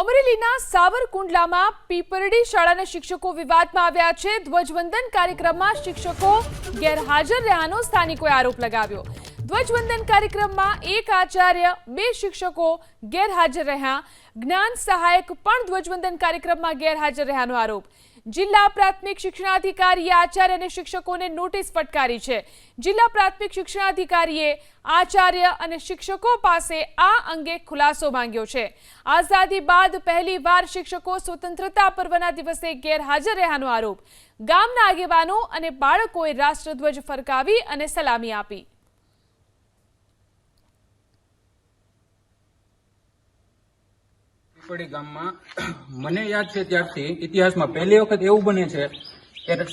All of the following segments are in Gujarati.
અમરેલીના સાવરકુંડલામાં પીપરડી શાળાના શિક્ષકો વિવાદમાં આવ્યા છે. ધ્વજવંદન કાર્યક્રમમાં શિક્ષકો ગેરહાજર રહ્યાનો સ્થાનિકોએ આરોપ લગાવ્યો. ધ્વજવંદન કાર્યક્રમમાં એક આચાર્ય, બે શિક્ષકો ગેરહાજર રહ્યા. જ્ઞાન સહાયક પણ ધ્વજવંદન કાર્યક્રમમાં ગેરહાજર રહ્યાનો આરોપ. જિલ્લા પ્રાથમિક શિક્ષણાધિકારીએ આચાર્ય અને શિક્ષકોને નોટિસ ફટકારી છે. જિલ્લા પ્રાથમિક શિક્ષણાધિકારીએ આચાર્ય અને શિક્ષકો પાસે આ અંગે ખુલાસો માંગ્યો છે. આઝાદી બાદ પહેલીવાર શિક્ષકો સ્વતંત્રતા પર્વના દિવસે ગેરહાજર રહ્યાનો આરોપ. ગામના આગેવાનો અને બાળકોએ રાષ્ટ્રધ્વજ ફરકાવી અને સલામી આપી. પીપળી ગામમાં મને યાદ છે ત્યારથી ઇતિહાસમાં પહેલી વખત એવું બને છે કે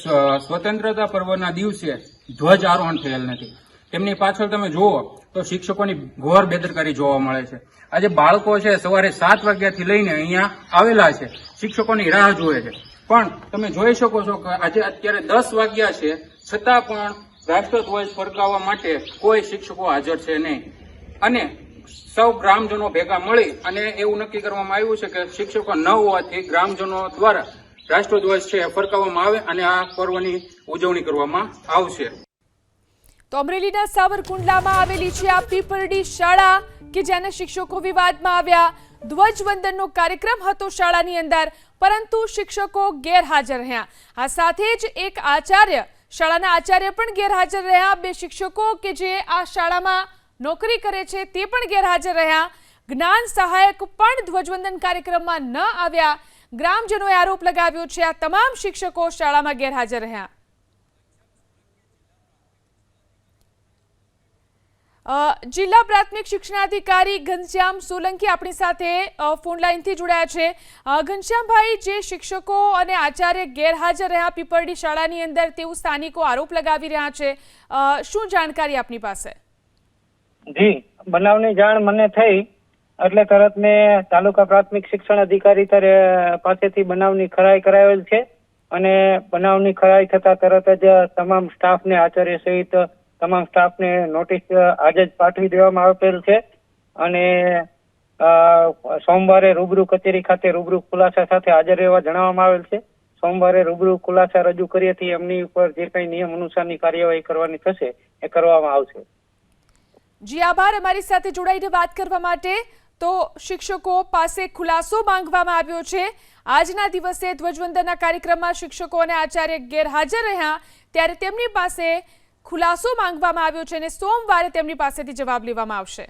સ્વતંત્રતા પર્વના દિવસે ધ્વજ આરોહણ થયેલ નથી. તેમની પાછળ તમે જુઓ તો શિક્ષકોની ઘોર બેદરકારી જોવા મળે છે. આજે બાળકો છે સવારે સાત વાગ્યાથી લઈને અહીંયા આવેલા છે. શિક્ષકોની રાહ જોવે છે. પણ તમે જોઈ શકો છો કે આજે અત્યારે દસ વાગ્યા છે. છતાં પણ રાષ્ટ્રધ્વજ ફરકાવવા માટે કોઈ શિક્ષકો હાજર છે નહીં. અને સૌ ગ્રામજનો ભેગા મળી અને એવું નક્કી કરવામાં આવ્યું છે કે શિક્ષકો ન હોવાથી ગ્રામજનો દ્વારા રાષ્ટ્રધ્વજ છે ફરકાવવામાં આવે અને આ પર્વની ઉજવણી કરવામાં આવશે. તો અમરેલીના સાવરકુંડલામાં આવેલી છે આ પીપરડી શાળા કે જેના શિક્ષકો વિવાદમાં આવ્યા. ધ્વજવંદનનો કાર્યક્રમ હતો શાળાની અંદર, પરંતુ શિક્ષકો ગેરહાજર રહ્યા. આ સાથે જ એક આચાર્ય, શાળાના આચાર્ય પણ ગેરહાજર રહ્યા. બે શિક્ષકો કે જે આ શાળામાં નોકરી કરે છે, તે પણ ગેરહાજર રહ્યા. જ્ઞાન સહાયક પણ ધ્વજવંદન કાર્યક્રમમાં ન આવ્યા. ગ્રામજનોએ આરોપ લગાવ્યો છે, આ તમામ શિક્ષકો શાળામાં ગેરહાજર રહ્યા. જિલ્લા પ્રાથમિક શિક્ષણાધિકારી ઘનશ્યામ સોલંકી આપણી સાથે ફોન લાઈનથી જોડાયા છે. ઘનશ્યામભાઈ, જે શિક્ષકો અને આચાર્ય ગેરહાજર રહ્યા પીપરડી શાળાની અંદર તેવું સ્થાનિકો આરોપ લગાવી રહ્યા છે. શું જાણકારી આપની પાસે? જી, બનાવની જાણ મને થઈ, એટલે તરત મેં તાલુકા પ્રાથમિક શિક્ષણ અધિકારી પાસેથી બનાવની ખરાઈ કરાવેલ છે અને બનાવની ખરાઈ થતા તરત જ તમામ સ્ટાફને, આચાર્ય સહિત તમામ સ્ટાફને નોટિસ આજે જ પાઠવી દેવામાં આવેલ છે અને સોમવારે રૂબરૂ કચેરી ખાતે રૂબરૂ ખુલાસા સાથે હાજર રહેવા જણાવવામાં આવેલ છે. સોમવારે રૂબરૂ ખુલાસા રજૂ કરીએથી એમની ઉપર જે કંઈ નિયમ અનુસારની કાર્યવાહી કરવાની થશે, એ કરવામાં આવશે. જી, આભાર. અમારી સાથે જોડાઈને વાત કરવા માટે તો શિક્ષકો પાસે ખુલાસો માંગવામાં આવ્યો છે. આજના દિવસે ધ્વજવંદનના કાર્યક્રમમાં શિક્ષકો અને આચાર્ય ગેરહાજર રહ્યા ત્યારે તેમની પાસે ખુલાસો માંગવામાં આવ્યો છે અને સોમવારે તેમની પાસેથી જવાબ લેવામાં આવશે.